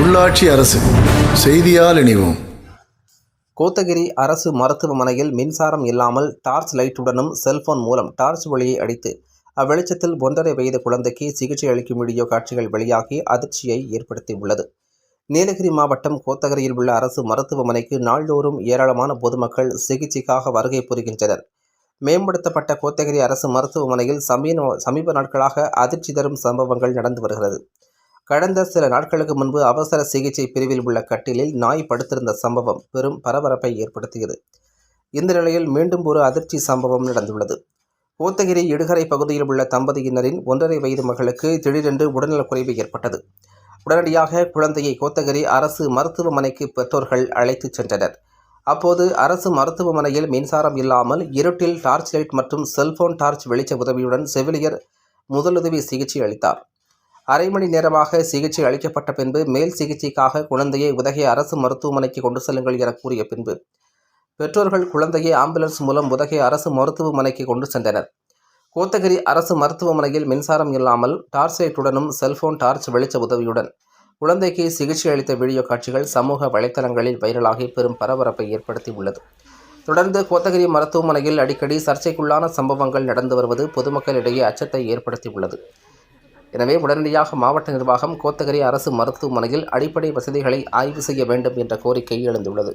உள்ளாட்சி அரசு செய்தியால் இணைவோம். கோத்தகிரி அரசு மருத்துவமனையில் மின்சாரம் இல்லாமல் டார்ச் லைட்டுடனும் செல்போன் மூலம் டார்ச் ஒளியை அடித்து அவ்வெளிச்சத்தில் ஒன்றரை வயது குழந்தைக்கு சிகிச்சை அளிக்கும் வீடியோ காட்சிகள் வெளியாகி அதிர்ச்சியை ஏற்படுத்தியுள்ளது. நீலகிரி மாவட்டம் கோத்தகிரியில் உள்ள அரசு மருத்துவமனைக்கு நாள்தோறும் ஏராளமான பொதுமக்கள் சிகிச்சைக்காக வருகை புரிகின்றனர். மேம்படுத்தப்பட்ட கோத்தகிரி அரசு மருத்துவமனையில் சமீப சமீப நாட்களாக அதிர்ச்சி தரும் சம்பவங்கள் நடந்து வருகிறது. கடந்த சில நாட்களுக்கு முன்பு அவசர சிகிச்சை பிரிவில் உள்ள கட்டிலில் நாய் படுத்திருந்த சம்பவம் பெரும் பரபரப்பை ஏற்படுத்தியது. இந்த நிலையில் மீண்டும் ஒரு அதிர்ச்சி சம்பவம் நடந்துள்ளது. கோத்தகிரி இடுகரை பகுதியில் உள்ள தம்பதியினரின் ஒன்றரை வயது மகளுக்கு திடீரென்று உடல்நலக்குறைவு ஏற்பட்டது. உடனடியாக குழந்தையை கோத்தகிரி அரசு மருத்துவமனைக்கு பெற்றோர்கள் அழைத்துச் சென்றனர். அப்போது அரசு மருத்துவமனையில் மின்சாரம் இல்லாமல் இருட்டில் டார்ச் லைட் மற்றும் செல்போன் டார்ச் வெளிச்ச உதவியுடன் செவிலியர் முதலுதவி சிகிச்சை அளித்தார். அரை மணி நேரமாக சிகிச்சை அளிக்கப்பட்ட பின்பு மேல் சிகிச்சைக்காக குழந்தையை உதகை அரசு மருத்துவமனைக்கு கொண்டு செல்லுங்கள் என கூறிய பின்பு பெற்றோர்கள் குழந்தையை ஆம்புலன்ஸ் மூலம் உதகை அரசு மருத்துவமனைக்கு கொண்டு சென்றனர். கோத்தகிரி அரசு மருத்துவமனையில் மின்சாரம் இல்லாமல் டார்ச் லைட்டுடனும் செல்போன் டார்ச் வெளிச்ச உதவியுடன் குழந்தைக்கு சிகிச்சை அளித்த வீடியோ காட்சிகள் சமூக வலைத்தளங்களில் வைரலாகி பெரும் பரபரப்பை ஏற்படுத்தி உள்ளது. தொடர்ந்து கோத்தகிரி மருத்துவமனையில் அடிக்கடி சர்ச்சைக்குள்ளான சம்பவங்கள் நடந்து வருவது பொதுமக்களிடையே அச்சத்தை ஏற்படுத்தியுள்ளது எனவே உடனடியாக மாவட்ட நிர்வாகம் கோத்தகிரி அரசு மருத்துவமனையில் அடிப்படை வசதிகளை ஆய்வு செய்ய வேண்டும் என்ற கோரிக்கை எழுந்துள்ளது.